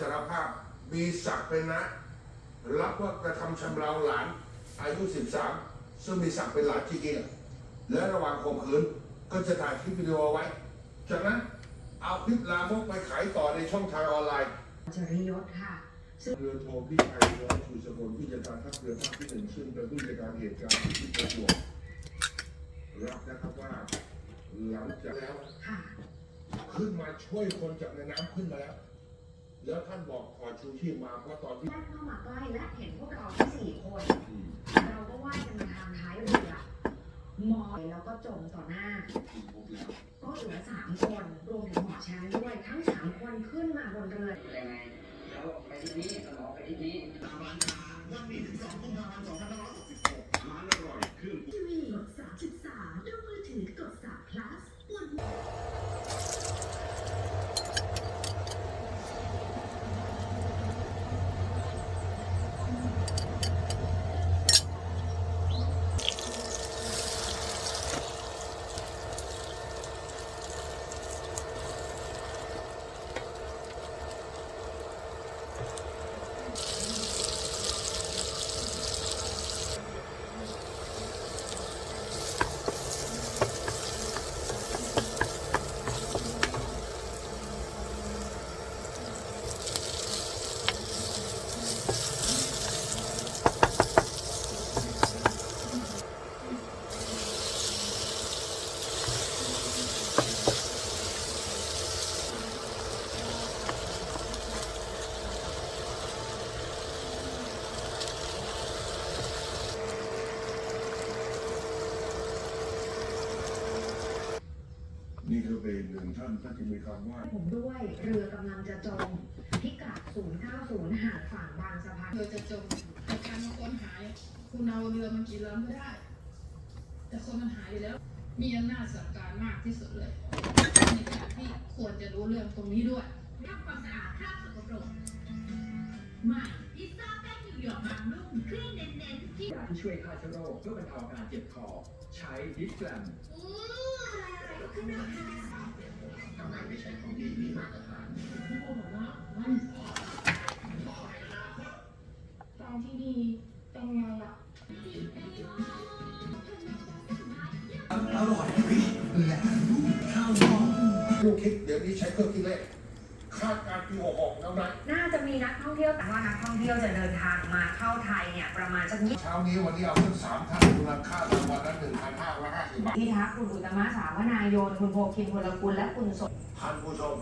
สารภาพมีศักดิ์เป็นนะ รับว่ากระทำชำเราหลานอายุ 13 ซึ่งมีศักดิ์เป็นหลานจริงๆและระหว่างข่มขืนก็จะถ่ายคลิปวิดีโอเอาไว้ จากนั้นเอาคลิปลามกไปขายต่อในช่องทางออนไลน์จริยศค่ะเรือโทพิชัยร้อยชูสกุลผู้จัดการทัพเรือภาคที่หนึ่งซึ่งเป็นผู้จัดการเหตุการณ์ที่ประจวบรับนะครับว่าหลังจากแล้วค่ะขึ้นมาช่วยคนจากในน้ำขึ้นมาแล้ว แล้วท่านบอกถอดชูชีพมาเพราะตอนที่แรกเข้ามาใกล้และเห็นพวกเราทั้งสี่คนอืมเราก็ว่ายกันมาทางท้ายเรือมอยแล้วก็จมต่อหน้าถูกพบแล้วก็เหลือสามคนรวมถึงหมอแชมป์ด้วยทั้งสามคนขึ้นมาบนเรือยังไงแล้วไปที่นี้สมองไปที่นี้ทีวีกด33ดูมือถือกด3 plus วัน นี่คือเป็นหนึ่งท่านท่านจะมีคำว่า ผมด้วย เรือกำลังจะจม พิกัด 090 หาดฝั่งบางสะพานเรือจะจมแต่การมาค้นหาเนี่ยคุณเอาเรือมากี่ลำก็ได้ แต่คนมันหายอยู่แล้ว มีอำนาจสั่งการมากที่สุดเลย ในการที่ควรจะรู้เรื่องตรงนี้ด้วยทำความสะอาดคราบสกปรกใหม่พิซซ่าแป้งนิวยอร์กบางนุ่มเครื่องเน้นๆที่ยาที่ช่วยฆ่าเชื้อโรคเพื่อบรรเทาอาการเจ็บคอ ใช้ดิสแกรม อืออะไรอะไรก็ขึ้นราคาทำไมไม่ใช่ของดีมีมาตรฐานตอนที่ดีเป็นไงล่ะลูกคิดเดี๋ยวนี้ใช้เครื่องคิดเลขคาดการณ์ปี66แล้วนะน่าจะมีนักท่องเที่ยวแต่ว่านักท่องเที่ยวจะเดินทางมาเข้าไทยเนี่ยประมาณสักยี่เช้านี้วันนี้เอาทั้งสามท่านมูลค่า ที่ทักคุณอุตตมะสาวนายน คุณโพคินพลกุลและคุณสม ท่านผู้ชม